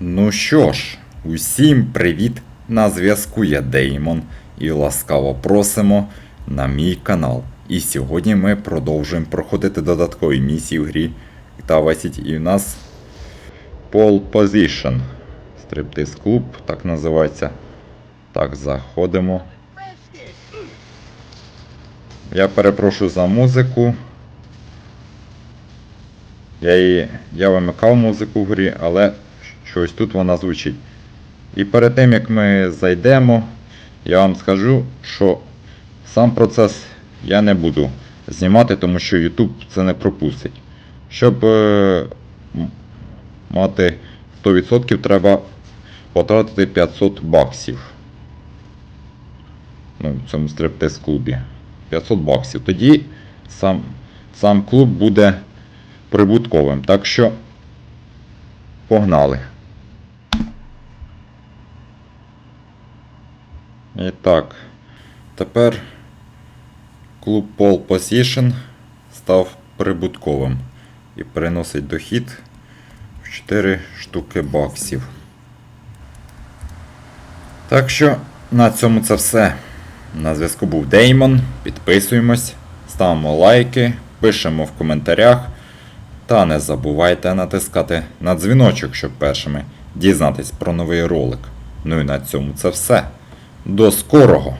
Ну що ж, усім привіт! На зв'язку я Деймон і ласкаво просимо на мій канал. І сьогодні ми продовжуємо проходити додаткові місії в грі Vice І в нас Pole Position. Стриптиз клуб, так називається. Так, заходимо. Я перепрошую за музику. Я, її, я вимикав музику в грі, але щось тут вона звучить. І перед тим як ми зайдемо, я вам скажу, що сам процес я не буду знімати, тому що YouTube це не пропустить. Щоб е, мати 100% треба потратити 500 баксів. Ну, в цьому стриптиз клубі. 500 баксів. Тоді сам, сам клуб буде прибутковим. Так що погнали. І так, тепер клуб Pole Position став прибутковим і приносить дохід в 4 штуки баксів. Так що на цьому це все. На зв'язку був Деймон. Підписуємось, ставимо лайки, пишемо в коментарях. Та не забувайте натискати на дзвіночок, щоб першими дізнатись про новий ролик. Ну і на цьому це все. До скорого!